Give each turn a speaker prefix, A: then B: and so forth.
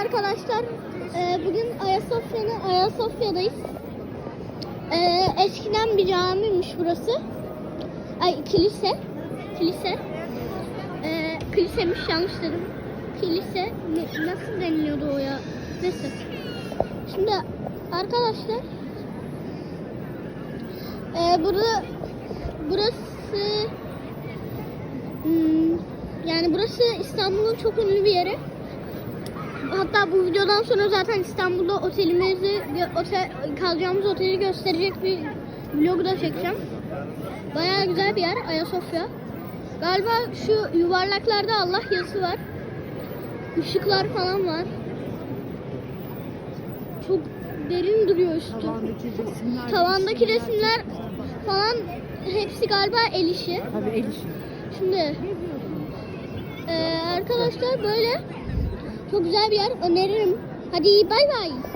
A: arkadaşlar. Ee, bugün Ayasofya'nın Ayasofya'dayız. Ee, eskiden bir camiymiş burası. Ay kilise. Kilise. Ee, kilisemiş yanlış dedim. Kilise. Ne- nasıl deniliyordu o ya? Neyse. Şimdi arkadaşlar ee, burada burası hmm, yani burası İstanbul'un çok ünlü bir yeri. Hatta bu videodan sonra zaten İstanbul'da otelimizi, otel, kalacağımız oteli gösterecek bir vlog da çekeceğim. Bayağı güzel bir yer Ayasofya. Galiba şu yuvarlaklarda Allah yazısı var. Işıklar falan var. Çok derin duruyor üstü.
B: Tavandaki resimler.
A: Tavandaki resimler falan hepsi galiba el işi.
B: Tabii el işi.
A: Şimdi eee, arkadaşlar böyle çok güzel bir yer öneririm. Hadi bay bay.